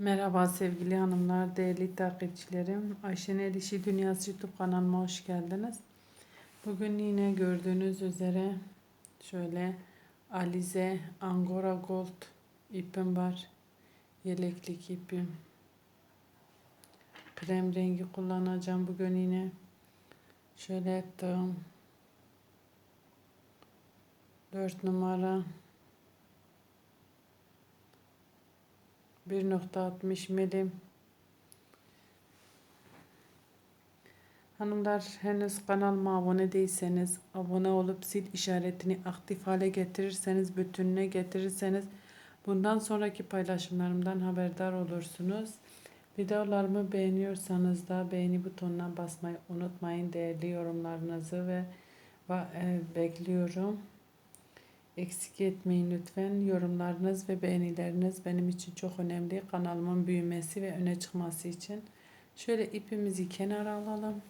Merhaba sevgili hanımlar, değerli takipçilerim. Ayşen El İşi Dünyası YouTube kanalıma hoş geldiniz. Bugün yine gördüğünüz üzere şöyle Alize Angora Gold ipim var. Yeleklik ipim. Krem rengi kullanacağım bugün yine. Şöyle ettim. 4 numara 1.60 milim. Hanımlar henüz kanalıma abone değilseniz abone olup zil işaretini aktif hale getirirseniz bütününe getirirseniz bundan sonraki paylaşımlarımdan haberdar olursunuz. Videolarımı beğeniyorsanız da beğeni butonuna basmayı unutmayın. Değerli yorumlarınızı ve, ve e, bekliyorum. Eksik etmeyin lütfen. Yorumlarınız ve beğenileriniz benim için çok önemli. Kanalımın büyümesi ve öne çıkması için. Şöyle ipimizi kenara alalım.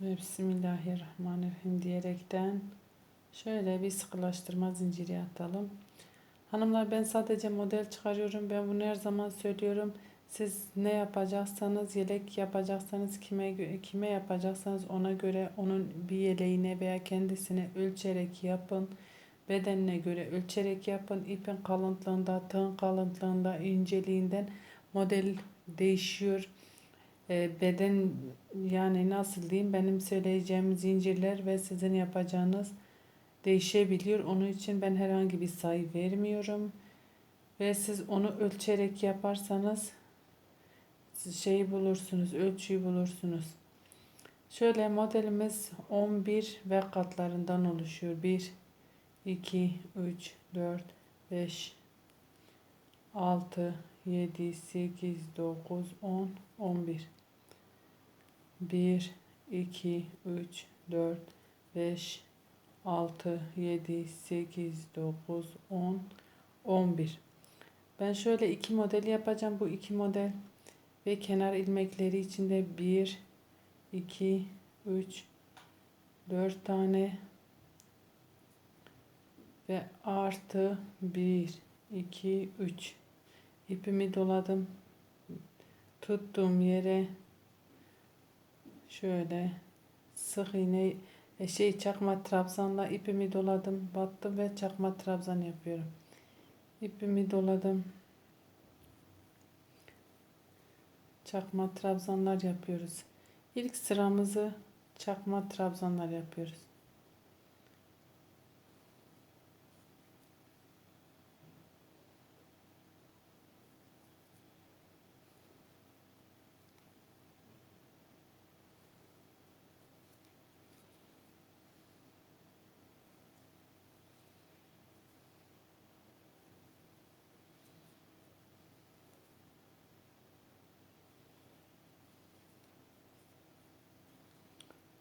Ve Bismillahirrahmanirrahim diyerekten şöyle bir sıkılaştırma zinciri atalım. Hanımlar ben sadece model çıkarıyorum. Ben bunu her zaman söylüyorum. Siz ne yapacaksanız, yelek yapacaksanız, kime kime yapacaksanız ona göre onun bir yeleğine veya kendisine ölçerek yapın. Bedenine göre ölçerek yapın. İpin kalınlığında, tığın kalınlığında, inceliğinden model değişiyor. E, beden yani nasıl diyeyim benim söyleyeceğim zincirler ve sizin yapacağınız değişebiliyor. Onun için ben herhangi bir sayı vermiyorum. Ve siz onu ölçerek yaparsanız şeyi bulursunuz, ölçüyü bulursunuz. Şöyle modelimiz 11 ve katlarından oluşuyor. 1, 2, 3, 4, 5, 6, 7, 8, 9, 10, 11. 1, 2, 3, 4, 5, 6, 7, 8, 9, 10, 11. Ben şöyle iki model yapacağım. Bu iki model ve kenar ilmekleri içinde 1 2 3 4 tane. Ve artı 1 2 3 ipimi doladım. Tuttuğum yere şöyle sık iğne e, şey çakma trabzanla ipimi doladım. Battım ve çakma trabzan yapıyorum. İpimi doladım çakma trabzanlar yapıyoruz. İlk sıramızı çakma trabzanlar yapıyoruz.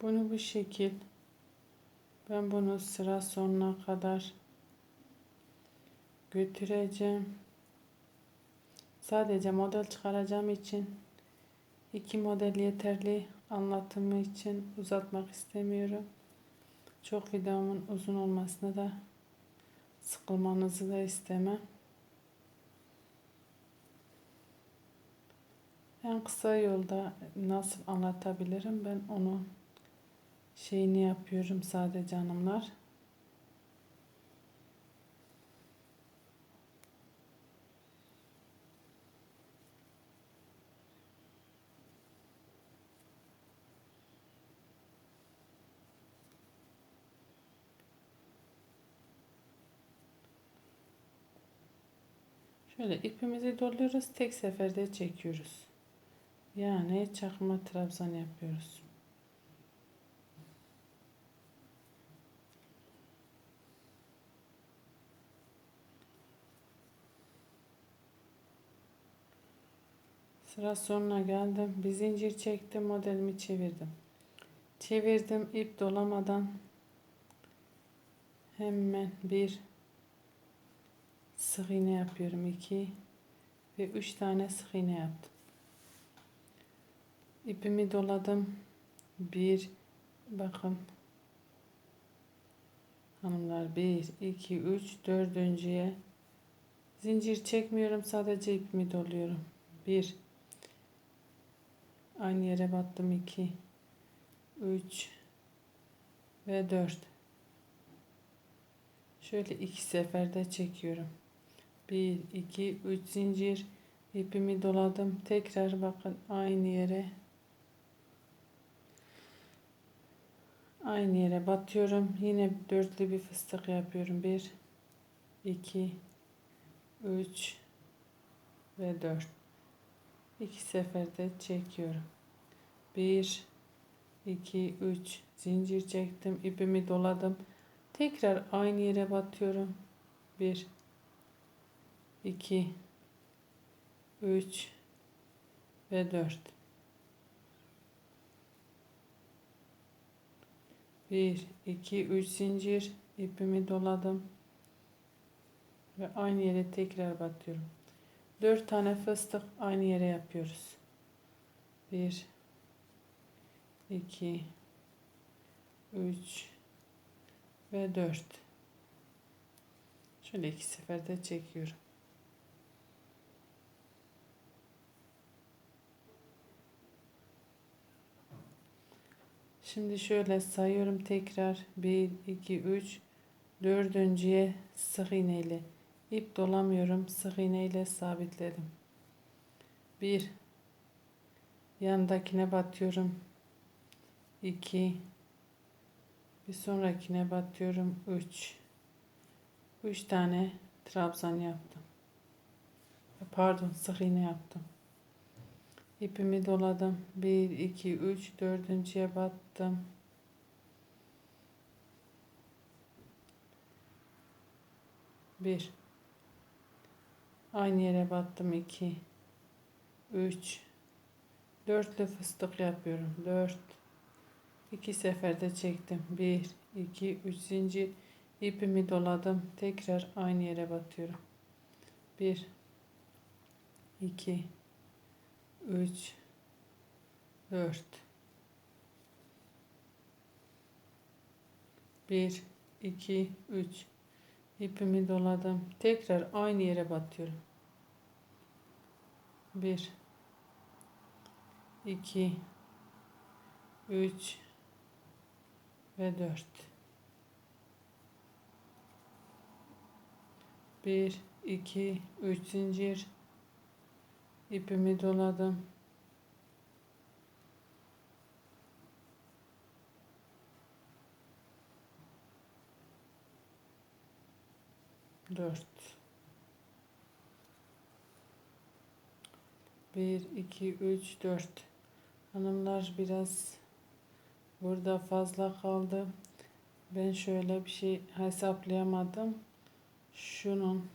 Bunu bu şekil ben bunu sıra sonuna kadar götüreceğim. Sadece model çıkaracağım için iki model yeterli anlatımı için uzatmak istemiyorum. Çok videomun uzun olmasını da sıkılmanızı da istemem. En kısa yolda nasıl anlatabilirim ben onu şeyini yapıyorum sadece hanımlar. Şöyle ipimizi doluyoruz. Tek seferde çekiyoruz. Yani çakma trabzan yapıyoruz. Sıra sonuna geldim. Bir zincir çektim. Modelimi çevirdim. Çevirdim. ip dolamadan hemen bir sık iğne yapıyorum. 2 ve 3 tane sık iğne yaptım. İpimi doladım. Bir bakın Hanımlar 1, 2, 3, dördüncüye zincir çekmiyorum. Sadece ipimi doluyorum. 1 Aynı yere battım 2 3 ve 4 Şöyle iki seferde çekiyorum. 1 2 3 zincir ipimi doladım. Tekrar bakın aynı yere Aynı yere batıyorum. Yine dörtlü bir fıstık yapıyorum. 1 2 3 ve 4 iki seferde çekiyorum. 1 2 3 zincir çektim. ipimi doladım. Tekrar aynı yere batıyorum. 1 2 3 ve 4 1 2 3 zincir ipimi doladım ve aynı yere tekrar batıyorum 4 tane fıstık aynı yere yapıyoruz 1 2 3 ve 4 şöyle iki seferde çekiyorum Şimdi şöyle sayıyorum tekrar. 1, 2, 3. Dördüncüye sık iğneyle ip dolamıyorum. Sık iğneyle sabitledim. 1 Yandakine batıyorum. 2 Bir sonrakine batıyorum. 3 3 tane trabzan yaptım. Pardon sık iğne yaptım. İpimi doladım. 1, 2, 3, dördüncüye battım. Bir. Aynı yere battım. 2, 3, dörtlü fıstık yapıyorum. 4, iki seferde çektim. 1, 2, 3 zincir. ipimi doladım. Tekrar aynı yere batıyorum. 1, 2, 3 4 1 2 3 ipimi doladım. Tekrar aynı yere batıyorum. 1 2 3 ve 4 1 2 3 zincir ipimi doladım. Dört. Bir, iki, üç, dört. Hanımlar biraz burada fazla kaldı. Ben şöyle bir şey hesaplayamadım. Şunun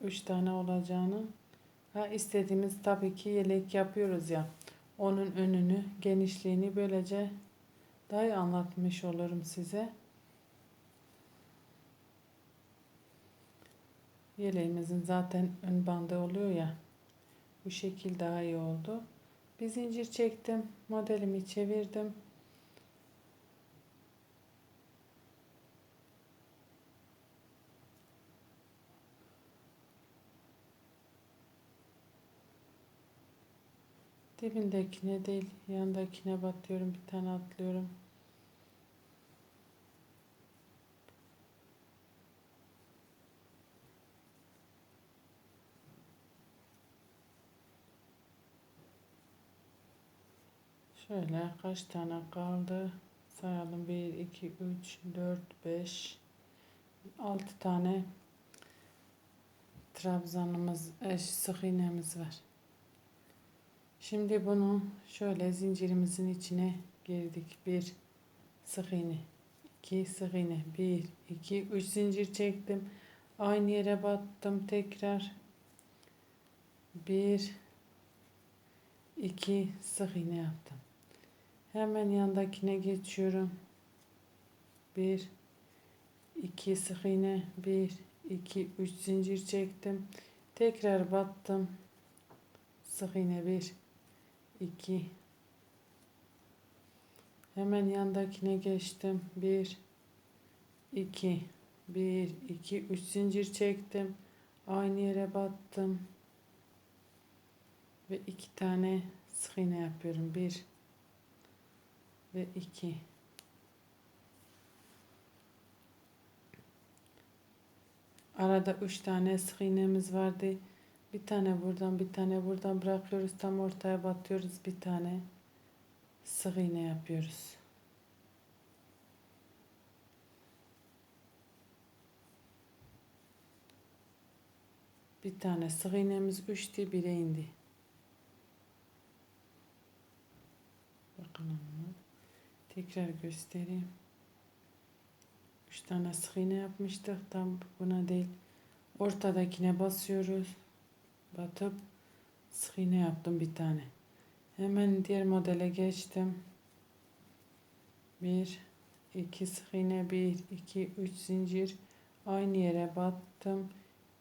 üç tane olacağını Ha, istediğimiz tabii ki yelek yapıyoruz ya. Onun önünü, genişliğini böylece daha iyi anlatmış olurum size. Yeleğimizin zaten ön bandı oluyor ya. Bu şekil daha iyi oldu. Bir zincir çektim. Modelimi çevirdim. Dibindekine değil yandakine batıyorum. Bir tane atlıyorum. Şöyle kaç tane kaldı? Sayalım. 1, 2, 3, 4, 5, 6 tane trabzanımız, eş sık iğnemiz var. Şimdi bunu şöyle zincirimizin içine girdik. Bir sık iğne, iki sık iğne, bir, iki, üç zincir çektim. Aynı yere battım tekrar. Bir, iki sık iğne yaptım. Hemen yandakine geçiyorum. Bir, iki sık iğne, bir, iki, üç zincir çektim. Tekrar battım. Sık iğne bir, 2 hemen yandakine geçtim 1 2 1 2 3 zincir çektim. Aynı yere battım. Ve iki tane sık iğne yapıyorum. 1 ve 2 Arada 3 tane sık iğnemiz vardı. Bir tane buradan bir tane buradan bırakıyoruz. Tam ortaya batıyoruz. Bir tane sık iğne yapıyoruz. Bir tane sık iğnemiz uçtu, bire indi. Bakalım. Tekrar göstereyim. Üç tane sık iğne yapmıştık. Tam buna değil. Ortadakine basıyoruz. Batıp sık iğne yaptım bir tane. Hemen diğer modele geçtim. Bir, iki sık iğne, bir, iki, üç zincir. Aynı yere battım.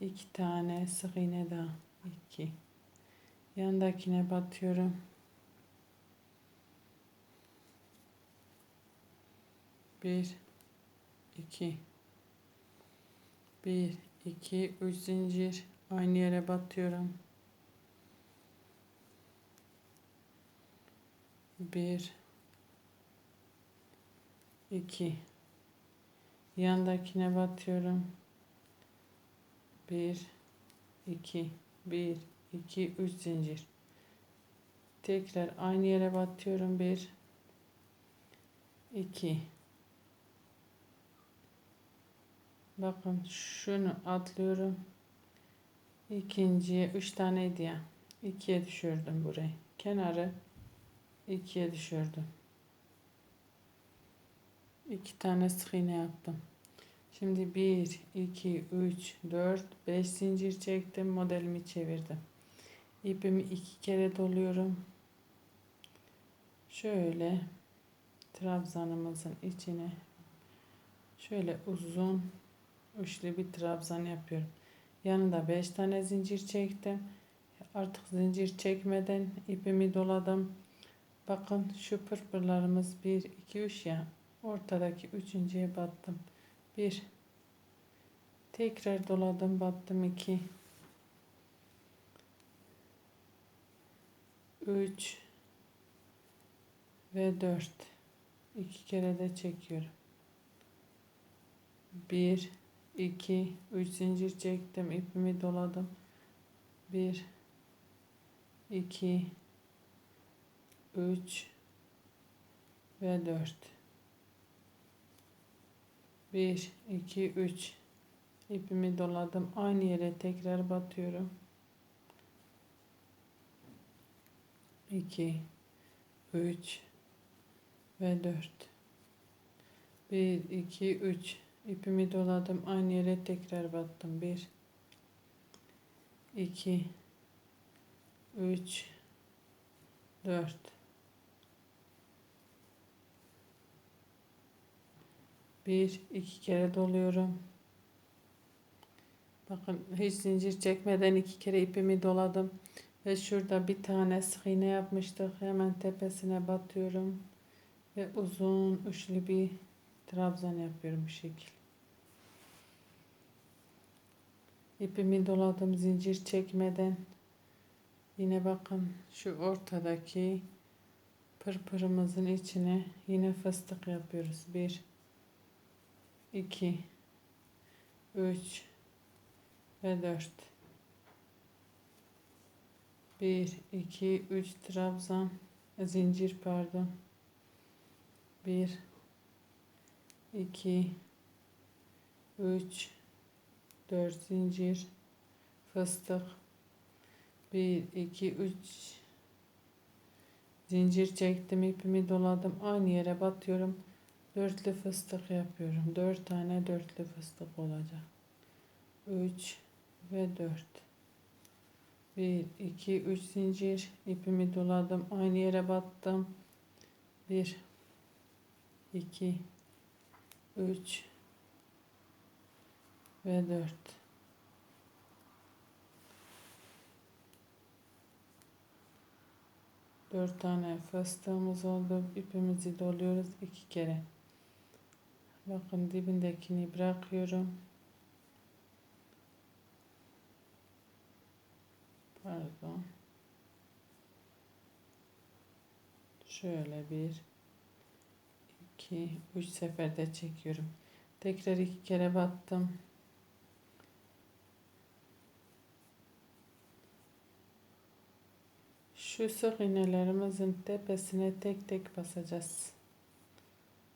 iki tane sık iğne daha. iki. Yandakine batıyorum. Bir, iki. Bir, iki, üç zincir. Aynı yere batıyorum. Bir, iki. Yandakine batıyorum. Bir, iki, bir, iki, üç zincir. Tekrar aynı yere batıyorum. Bir, iki. Bakın şunu atlıyorum. İkinciye üç taneydi ya. İkiye düşürdüm burayı. Kenarı ikiye düşürdüm. İki tane sık iğne yaptım. Şimdi bir, iki, üç, dört, beş zincir çektim. Modelimi çevirdim. İpimi iki kere doluyorum. Şöyle trabzanımızın içine şöyle uzun üçlü bir trabzan yapıyorum. Yanında 5 tane zincir çektim. Artık zincir çekmeden ipimi doladım. Bakın şu pırpırlarımız 1 2 3 ya. Ortadaki üçüncüye battım. 1 Tekrar doladım, battım 2 3 ve 4 iki kere de çekiyorum. 1 2 3 zincir çektim ipimi doladım. 1 2 3 ve 4 1 2 3 ipimi doladım. Aynı yere tekrar batıyorum. 2 3 ve 4 1 2 3 İpimi doladım. Aynı yere tekrar battım. 1 2 3 4 Bir, iki kere doluyorum. Bakın hiç zincir çekmeden iki kere ipimi doladım. Ve şurada bir tane sık iğne yapmıştık. Hemen tepesine batıyorum. Ve uzun üçlü bir trabzan yapıyorum bu şekil. İpimi doladım zincir çekmeden. Yine bakın şu ortadaki pırpırımızın içine yine fıstık yapıyoruz. 1 2 3 ve 4 1 2 3 trabzan zincir pardon 1 2 3 4 zincir. Fıstık. 1 2 3 zincir çektim ipimi doladım. Aynı yere batıyorum. Dörtlü fıstık yapıyorum. 4 tane dörtlü fıstık olacak. 3 ve 4 1 2 3 zincir. İpimi doladım. Aynı yere battım. 1 2 3 ve 4 4 tane fıstığımız oldu. İpimizi doluyoruz iki kere. Bakın dibindekini bırakıyorum. Pardon. Şöyle bir, iki, üç seferde çekiyorum. Tekrar iki kere battım. Şu sık iğnelerimizin tepesine tek tek basacağız.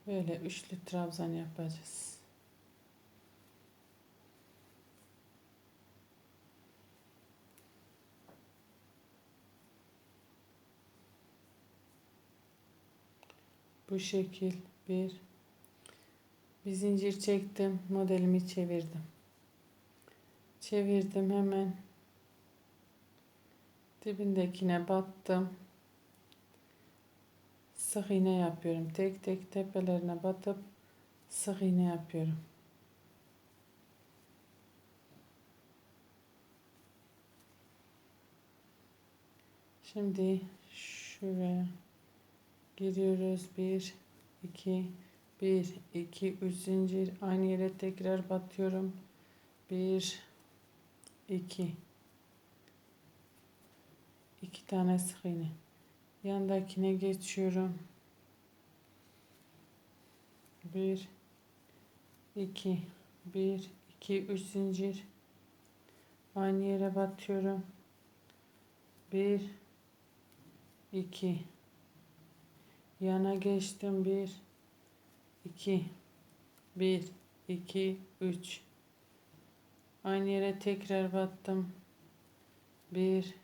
Böyle üçlü trabzan yapacağız. Bu şekil bir bir zincir çektim modelimi çevirdim çevirdim hemen dibindekine battım. Sık iğne yapıyorum. Tek tek tepelerine batıp sık iğne yapıyorum. Şimdi şuraya giriyoruz. Bir iki bir iki üç zincir. Aynı yere tekrar batıyorum. Bir iki iki tane sık iğne. Yandakine geçiyorum. Bir iki bir iki üç zincir. Aynı yere batıyorum. Bir iki. Yana geçtim. Bir iki. Bir iki üç. Aynı yere tekrar battım. Bir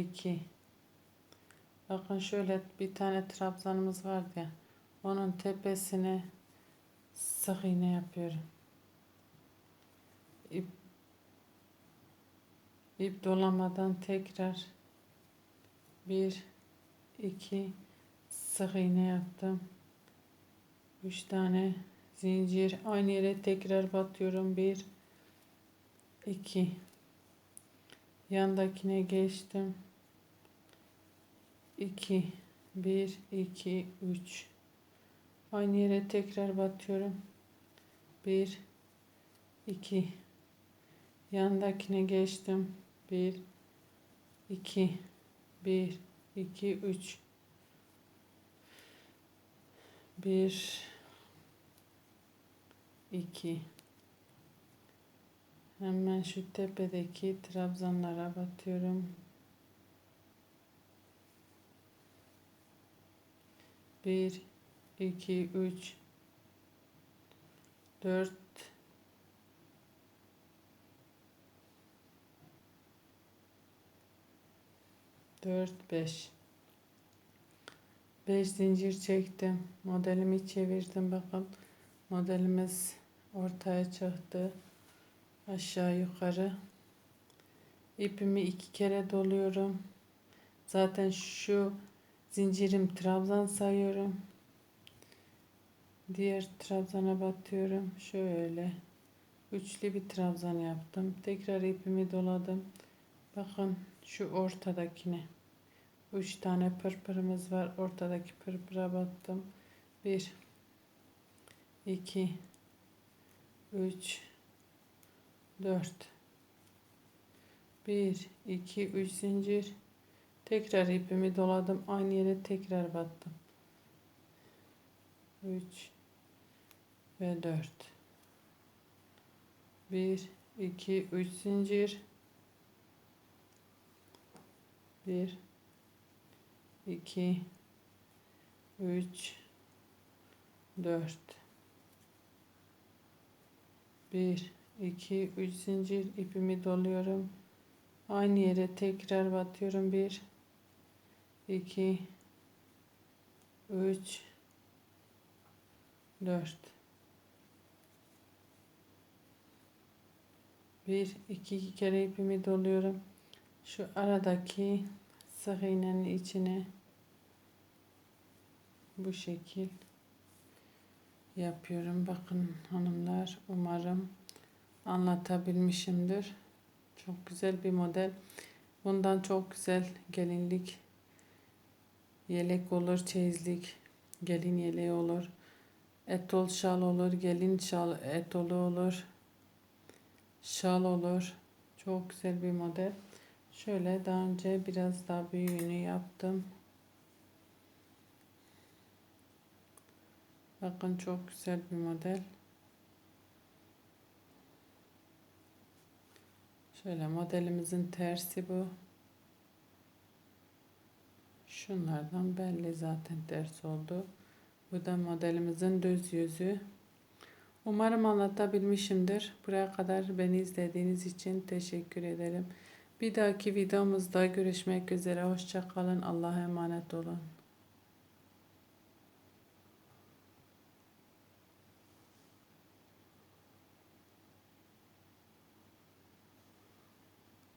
iki. Bakın şöyle bir tane trabzanımız vardı ya onun tepesine sık iğne yapıyorum. İp, ip dolamadan tekrar bir iki sık iğne yaptım. 3 tane zincir aynı yere tekrar batıyorum. 1 2 yandakine geçtim 2 1 2 3 aynı yere tekrar batıyorum. 1 2 yandakine geçtim. 1 2 1 2 3 1 2 hemen şu tepedeki trabzanlara batıyorum. Bir, iki, üç, dört, dört, beş. Beş zincir çektim. Modelimi çevirdim. Bakın modelimiz ortaya çıktı. Aşağı yukarı. İpimi iki kere doluyorum. Zaten şu zincirim trabzan sayıyorum. Diğer trabzana batıyorum. Şöyle üçlü bir trabzan yaptım. Tekrar ipimi doladım. Bakın şu ortadakine. Üç tane pırpırımız var. Ortadaki pırpıra battım. Bir, iki, üç, dört. Bir, iki, üç zincir. Tekrar ipimi doladım. Aynı yere tekrar battım. Üç ve dört. Bir, iki, üç zincir. Bir, 2 3 4 1 2 3 zincir ipimi doluyorum. Aynı yere tekrar batıyorum. 1 2 3 4 1 2 kere ipimi doluyorum. Şu aradaki sık iğnenin içine bu şekil yapıyorum. Bakın hanımlar umarım anlatabilmişimdir. Çok güzel bir model. Bundan çok güzel gelinlik yelek olur, çeyizlik, gelin yeleği olur. Etol şal olur, gelin şal etolu olur. Şal olur. Çok güzel bir model. Şöyle daha önce biraz daha büyüğünü yaptım. Bakın çok güzel bir model. Şöyle modelimizin tersi bu. Şunlardan belli zaten ters oldu. Bu da modelimizin düz yüzü. Umarım anlatabilmişimdir. Buraya kadar beni izlediğiniz için teşekkür ederim. Bir dahaki videomuzda görüşmek üzere. Hoşçakalın. Allah'a emanet olun.